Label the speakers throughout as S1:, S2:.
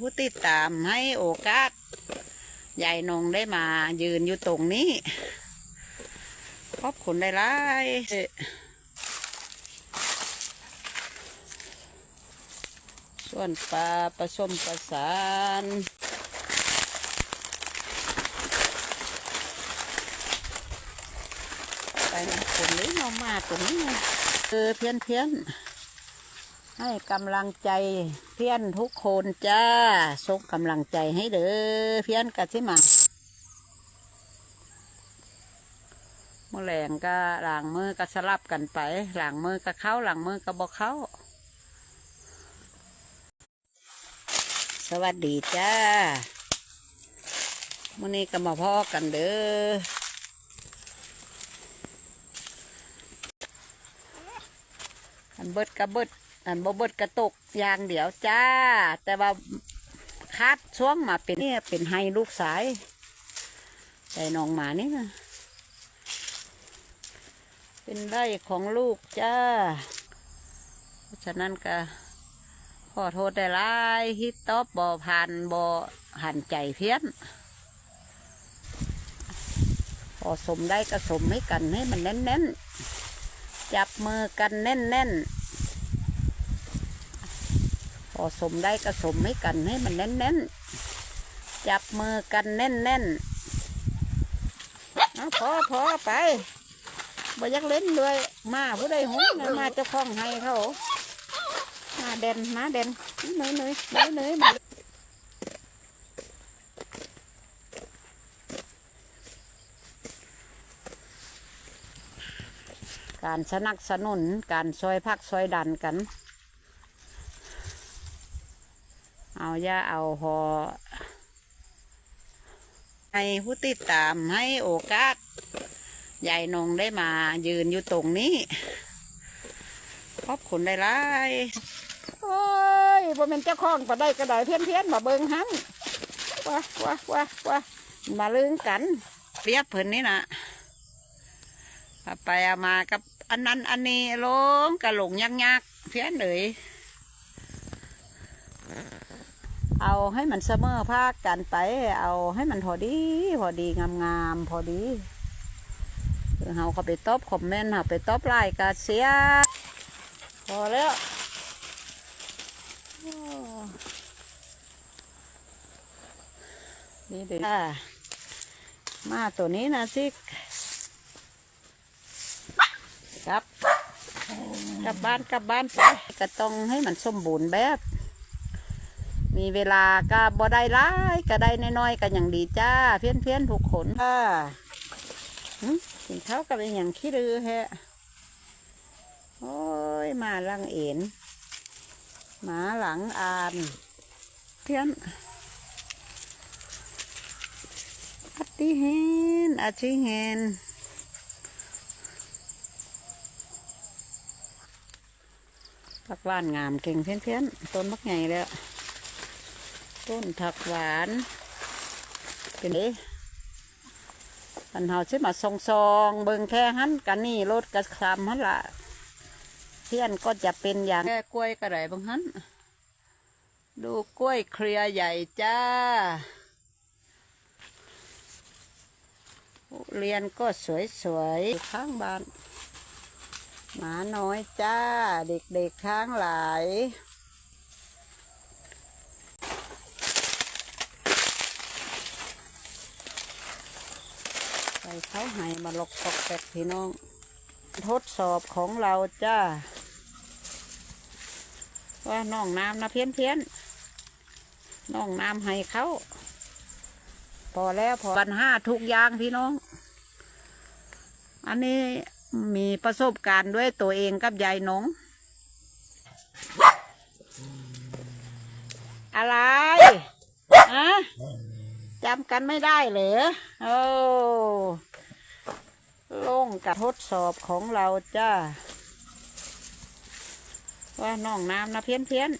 S1: ผู้ติดตามให้โอกาสยายนงได้มายืนอยู่ตรงนี้ ขอบคุณได้หลายส่วนปลาผสมประสานไปนะคนนี้เอามาตรงนี้ เออเพี้ยนเพี้ยน ให้กำลังใจเพี้ยนทุกคนจ้าส่งกำลังใจให้เด้อเพี้ยนกันสิมาเมื่อแรงก็หลังมือก็สลับกันไป หลังมือก็เข้าหลังมือก็บอกเข้า สวัสดีจ้ามื่อนี้ก็มาพ่อกันเด้ออันเบิดกระเบิด อันบ่เบิดกระตกอย่างเดียวจ้า แต่ว่าคาดช่วงมาเป็นเนี่ยเป็นไฮลูกสายใส่น้องหมานี่นะเป็นไร่ของลูกจ้า เพราะฉะนั้นก็ขอโทษได้หลายฮิตตอบบ่ผ่านบ่หันใจเพี้ยนพอสมได้ก็สมให้กันให้มันแน่นๆ จับมือกันแน่นๆ พอสมได้ก็สมให้กันให้มันแน่นๆ จับมือกันแน่นๆเอาพอพอไปบ่อยักเล่นด้วย มาผู้ใดหูนะมาเจ้าของให้เขามาเด่นมาเด่นเหนื่อยเหนื่อยเหนื่อยเหนื่อยมาการสนับสนุนการซอยพักซอยดันกัน เอาอย่าเอาพอให้ผู้ติดตามให้โอกาสยายนงได้มายืนอยู่ตรงนี้ขอบคุณได้หลายโอ้ยบ่เป็นเจ้าของก็ได้กระไดเพี้ยนเพี้ยนๆมาเบิงหันว้าว้าว้าว้ามาลืงกันเรียบเพิ่นนี่นะเอาไปเอามากับอันนั้นอันนี้ลงกระหลงยักยักๆเพี้ยนเลย เอาให้มันเสมอภาคกันไป เอาให้มันพอดี พอดีงามๆพอดีคือเฮาเขาไปตอบคอมเมนต์เฮาไปตอบไลน์ก็เสียพอแล้วนี่เด็กมาตัวนี้นะสิกลับกลับบ้านกลับบ้านไปก็ต้องให้มันสมบูรณ์แบบ มีเวลาก็บ่ได้ร้ายก็ได้น้อยๆกันอย่างดีจ้า เพี้ยนเพี้ยนๆทุกคนค่ะหึกินข้าวกับอหย่างขี้รือแฮะโอ้ยหมาลังเอ็นหมาหลังอานเพี้ยนอัติเฮนอาชิเฮนผักหวานงามเก่งเพี้ยนเพี้ยนๆต้นมักใหญ่แล้ว ต้นผักหวานเป็นเอ๊ะอันเฮาใช่มาซองซองเบิ่งแค่หันกันนี่รถกระคำหันละเพี้ยนก็จะเป็นอย่างแค่กล้วยกระไรบางหันดูกล้วยเครือใหญ่จ้าเรียนก็สวยๆข้างบ้านหมาน้อยจ้า เด็กๆข้างหลาย เขาให้มาลกตอกแตกพี่น้อง ทดสอบของเราจ้า ว่าน้องน้ำนะเพี้ยนเพี้ยนน้องน้ำให้เขา พอแล้วพอปัญหาทุกอย่างพี่น้อง อันนี้มีประสบการณ์ด้วยตัวเองกับยายหนงอะไรอะ จำกันไม่ได้เหรอโอ้ลงกับทดสอบของเราจ้า ว่าน้องน้ำนะเพี้ยนเพี้ยน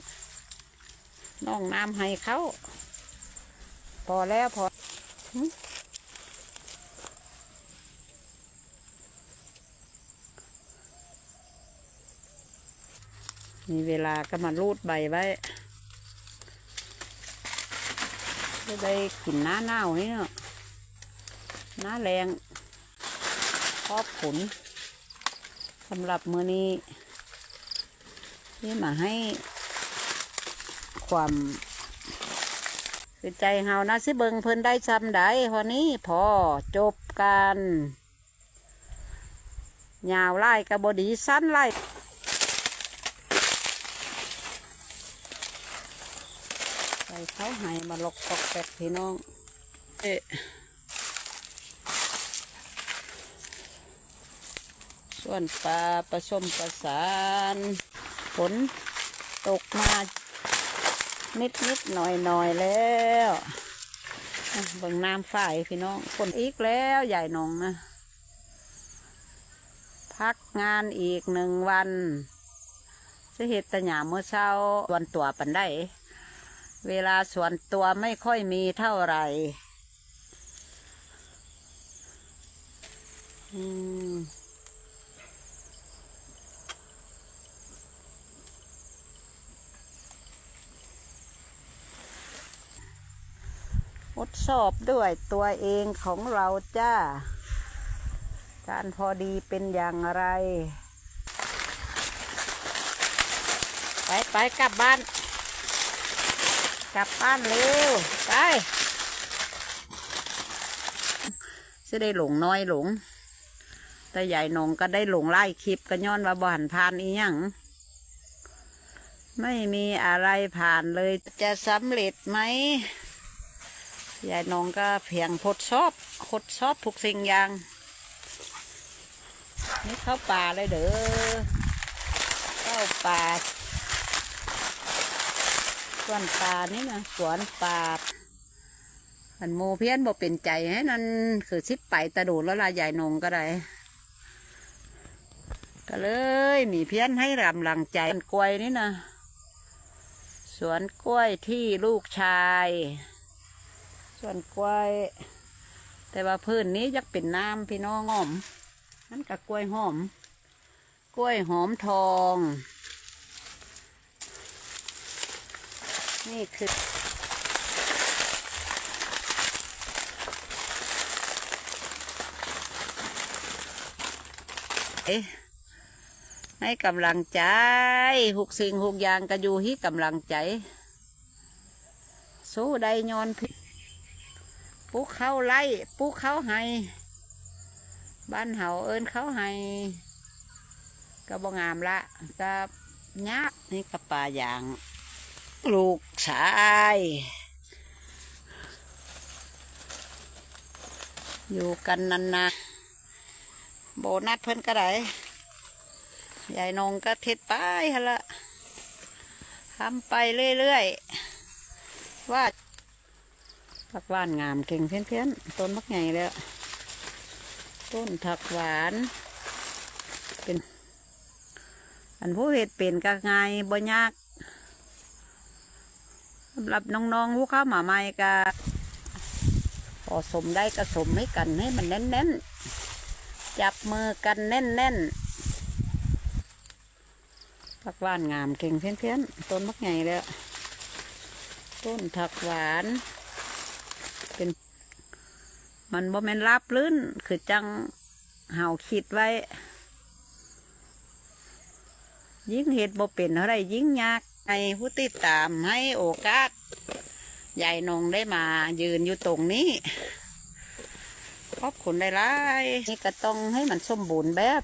S1: น้องน้ำให้เขา พอแล้วพอมีเวลาก็มารูดใบไว้ จะได้กินหน้าหนาวนี่เนาะหน้าแรงครอบผลสำหรับมือนี้ ที่มาให้ความเป็นใจเฮานะสิเบิงเพิ่นได้ซ้ำได้พอนี้พอจบกันยาวไล่กระบดีสั้นไล่ ใส่เขาให้มาลกปอกแปกพี่น้องเอ๊ะส่วนปลาผสมประสานฝนตกมานิดนิดหน่อยหน่อยๆแล้วอะเบิ่งน้ำฝ่ายพี่น้องฝนอีกแล้วใหญ่หนองนะ พักงานอีกหนึ่งวันสิเหตุตะหยามเมื่อเช้าส่วนตัวปันได้ เวลาส่วนตัวไม่ค่อยมีเท่าไหร่อืมทดสอบด้วยตัวเองของเราจ้า การพอดีเป็นอย่างไร ไปไปกลับบ้าน กลับบ้านเร็ว ไปจะได้หลงน้อยหลง แต่ใหญ่หนงก็ได้หลงไล่คลิปก็ย้อนว่าบ่หันผ่านอีหยังไม่มีอะไรผ่านเลยจะสำเร็จไหมยายน้องก็เพียงทดสอบทดสอบทุกสิ่งอย่าง นี่เข้าป่าเลยเด้อเข้าป่า สวนป่านี่นะสวนป่าอันโมเพี้ยนบ่เป็นใจให้นั่นคือสิบไปตะดูแล้วลายายนงก็ได้ ก็เลยมีเพี้ยนให้รำลังใจกล้วยนี่นะสวนกล้วยที่ลูกชาย สวนกล้วย แต่ว่าพื้นนี้ยักเป็นน้ำพี่น้องหอมนั่นกับกล้วยหอม กล้วยหอมทอง นี่คือ เอ๊ะให้กำลังใจหุกสิ่งหุกอย่างก็อยู่ที่กำลังใจ สู้ได้ยอนพิปูเข้าไล่ปูเข้าให้บ้านเฮาเอินเข้าให้ก็บ่งามละก็ยากนี่ก็ป่าอย่าง ลูกชายอยู่กันนานๆโบนัสเพิ่นก็ได้ยายนงก็เท็ดไปฮะละทำไปเรื่อยๆ ว่าผักหวานงามเก่งเพี้ยนๆ ต้นมักใหญ่แล้ว ต้นผักหวาน เป็น อันผู้เห็ดเป็นก็ง่ายบ่ยากำหรับน้องๆผู้เข้าหมาใหม่ก็พอสมได้ก็สมให้กันให้มันแน่นๆ จับมือกันแน่นๆผักหวานงามเก่งเพี้ยนๆต้นมักใหญ่แล้วต้นผักหวาน เป็น มันบ่แม่นราบลื่น คือจังเห่าคิดไว้ ยิ่งเห็ดบ่เป็นเท่าไรยิ่งยาก ให้ผู้ติดตามให้โอกาสยายนงได้มายืนอยู่ตรงนี้ขอบคุณได้หลายนี่ก็ต้องให้มันสมบูรณ์แบบ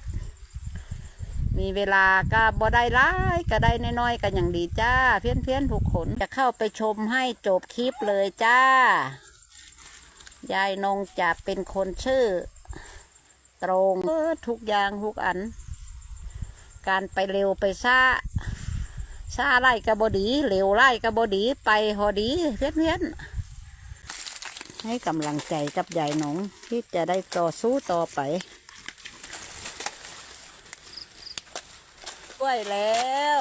S1: มีเวลาก็บ่ได้ร้ายก็ได้น้อยๆก็อย่างดีจ้า เพี้ยนเพี้ยนๆทุกคนจะเข้าไปชมให้จบคลิปเลยจ้า ยายนงจะเป็นคนชื่อ ตรงทุกอย่างทุกอัน การไปเร็วไปซ่า ซ่าไล่กระบดีเร็วไล่กระบดี ไปพอดีเพี้ยนเพี้ยนๆให้กำลังใจกับยายหนงที่จะได้ต่อสู้ต่อไปกล้วยแล้ว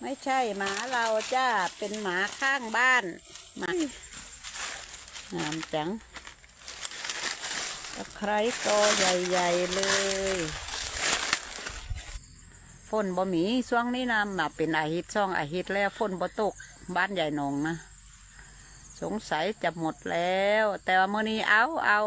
S1: ไม่ใช่หมาเราจ้า เป็นหมาข้างบ้านหมางามจังตะไคร้กอใหญ่ ๆ เลย ฝนบ่มีช่วงนี้นะมาเป็นอาทิตย์ช่องอาทิตย์แล้วฝนบ่ตกบ้านใหญ่หนองนะ สงสัยจะหมดแล้ว แต่ว่ามื่อนี้เอาเอา